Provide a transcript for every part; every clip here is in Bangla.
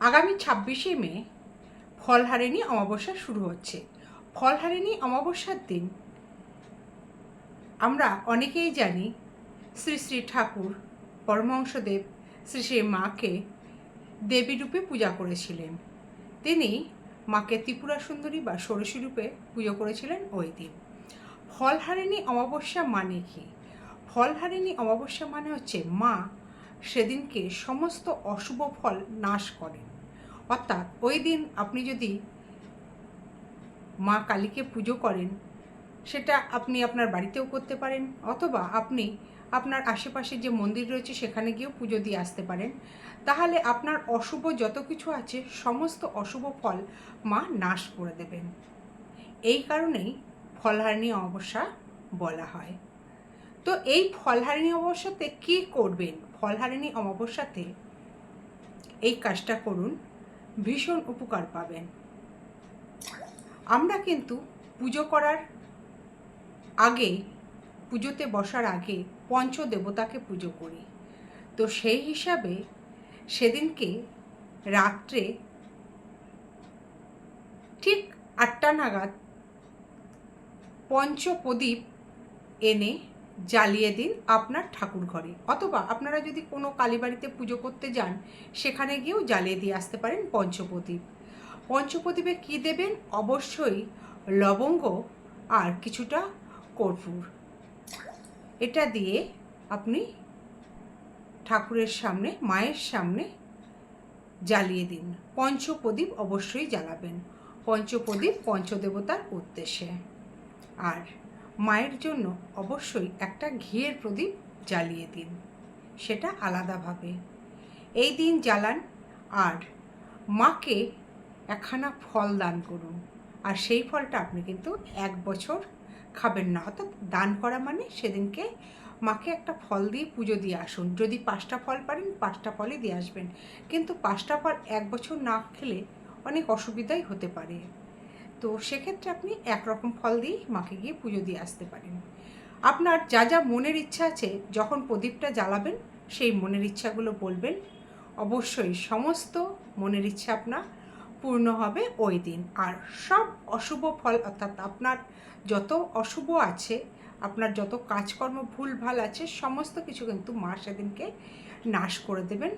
আগামী ছাব্বিশে মে ফলহারিণী অমাবস্যা শুরু হচ্ছে। ফলহারিণী অমাবস্যার দিন আমরা অনেকেই জানি শ্রী শ্রী ঠাকুর পরমহংসদেব শ্রী শ্রী মাকে দেবী রূপে পূজা করেছিলেন। তিনি মাকে ত্রিপুরা সুন্দরী বা ষোড়শী রূপে পুজো করেছিলেন ওই দিন। ফলহারিণী অমাবস্যা মানে কি? ফলহারিণী অমাবস্যা মানে হচ্ছে মা সেদিনকে সমস্ত অশুভ ফল নাশ করেন। অর্থাৎ ওই দিন আপনি যদি মা কালীকে পুজো করেন, সেটা আপনি আপনার বাড়িতেও করতে পারেন, অথবা আপনি আপনার আশেপাশে যে মন্দির রয়েছে সেখানে গিয়েও পুজো দিয়ে আসতে পারেন। তাহলে আপনার অশুভ যত কিছু আছে, সমস্ত অশুভ ফল মা নাশ করে দেবেন। এই কারণেই ফলহারিণী অমাবস্যা বলা হয়। তো এই ফলহারিণী অমাবস্যাতে কি করবেন? ফলহারিণী অমাবস্যাতে এই কাজটা করুন, ভীষণ উপকার পাবেন। আমরা কিন্তু পুজো করার আগে, পুজোতে বসার আগে পঞ্চদেবতাকে পুজো করি। তো সেই হিসাবে সেদিনকে রাত্রে ঠিক আটটা নাগাদ পঞ্চপ্রদীপ এনে জ্বালিয়ে দিন আপনার ঠাকুর ঘরে। অথবা আপনারা যদি কোনো কালীবাড়িতে পুজো করতে যান, সেখানে গিয়েও জ্বালিয়ে দিয়ে আসতে পারেন পঞ্চপ্রদীপ। পঞ্চপ্রদীপে কী দেবেন? অবশ্যই লবঙ্গ আর কিছুটা কর্পূর। এটা দিয়ে আপনি ঠাকুরের সামনে, মায়ের সামনে জ্বালিয়ে দিন। পঞ্চপ্রদীপ অবশ্যই জ্বালাবেন। পঞ্চপ্রদীপ পঞ্চদেবতার উদ্দেশ্যে। আর মায়ের জন্য অবশ্যই একটা ঘিয়ের প্রদীপ জ্বালিয়ে দিন। সেটা আলাদাভাবে। এই দিন জ্বালান আর মাকে একখানা ফল দান করুন। আর সেই ফলটা আপনি কিন্তু এক বছর খাবেন না। অর্থাৎ দান করা মানে সেদিনকে মাকে একটা ফল দিয়ে পুজো দিয়ে আসুন। যদি পাঁচটা ফল পারেন, পাঁচটা ফলই দিয়ে আসবেন। কিন্তু পাঁচটা ফল এক বছর না খেলে অনেক অসুবিধাই হতে পারে। তো সেক্ষেত্রে আপনি একরকম ফল দিয়েই মাকে গিয়ে পুজো দিয়ে আসতে পারেন। আপনার যা যা মনের ইচ্ছা আছে, যখন প্রদীপটা জ্বালাবেন, সেই মনের ইচ্ছাগুলো বলবেন। অবশ্যই সমস্ত মনের ইচ্ছা আপনার পূর্ণ হবে ওই দিন। আর সব অশুভ ফল অর্থাৎ আপনার যত অশুভ আছে, আপনার যত কাজকর্ম ভুল ভালো আছে, সমস্ত কিছু কিন্তু মা সেদিনকে নাশ করে দেবেন।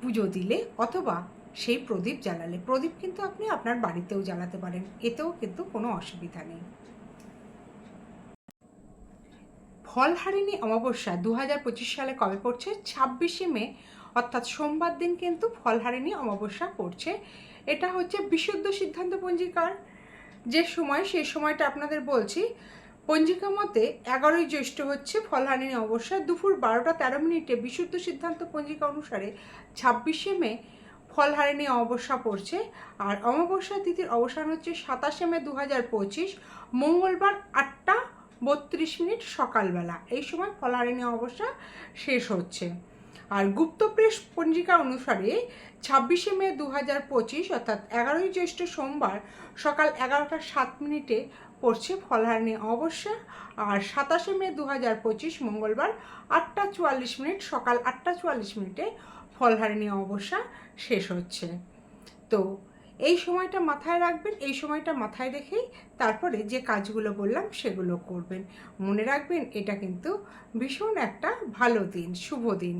পুজো দিলে অথবা সেই প্রদীপ জ্বালালে। প্রদীপ কিন্তু আপনি আপনার বাড়িতেও জ্বালাতে পারেন। এতেও কিন্তু কোনো অসুবিধা নেই। ফলহারিণী অমাবস্যা দু হাজার পঁচিশ সালে কবে পড়ছে? ছাব্বিশে মে। অর্থাৎ সোমবার দিন কিন্তু ফলহারিণী অমাবস্যা পড়ছে। এটা হচ্ছে বিশুদ্ধ সিদ্ধান্ত পঞ্জিকার যে সময়, সেই সময়টা আপনাদের বলছি। পঞ্জিকা মতে এগারোই জ্যৈষ্ঠ হচ্ছে ফলহারিণী অমাবস্যা। দুপুর বারোটা তেরো মিনিটে বিশুদ্ধ সিদ্ধান্ত পঞ্জিকা অনুসারে ছাব্বিশে মে ফলহারিণী অমাবস্যা পড়ছে। আর অমাবস্যা তিথির অবসান হচ্ছে সাতাশে মে দু হাজার পঁচিশ, মঙ্গলবার আটটা বত্রিশ মিনিট সকালবেলা। এই সময় ফলহারিণী অবস্যা শেষ হচ্ছে। আর গুপ্তপ্রেস পঞ্জিকা অনুসারে ছাব্বিশে মে দু হাজার পঁচিশ, অর্থাৎ এগারোই জ্যৈষ্ঠ সোমবার সকাল এগারোটা সাত মিনিটে পড়ছে ফলহারিণী অমাবস্যা আর সাতাশে মে দু হাজার পঁচিশ মঙ্গলবার আটটা চুয়াল্লিশ মিনিট, সকাল আটটা চুয়াল্লিশ মিনিটে ফলহারিণী অমাবস্যা শেষ হচ্ছে। তো এই সময়টা মাথায় রাখবেন, এই সময়টা মাথায় রেখেই তারপরে যে কাজগুলো বললাম সেগুলো করবেন। মনে রাখবেন এটা কিন্তু ভীষণ একটা ভালো দিন, শুভ দিন।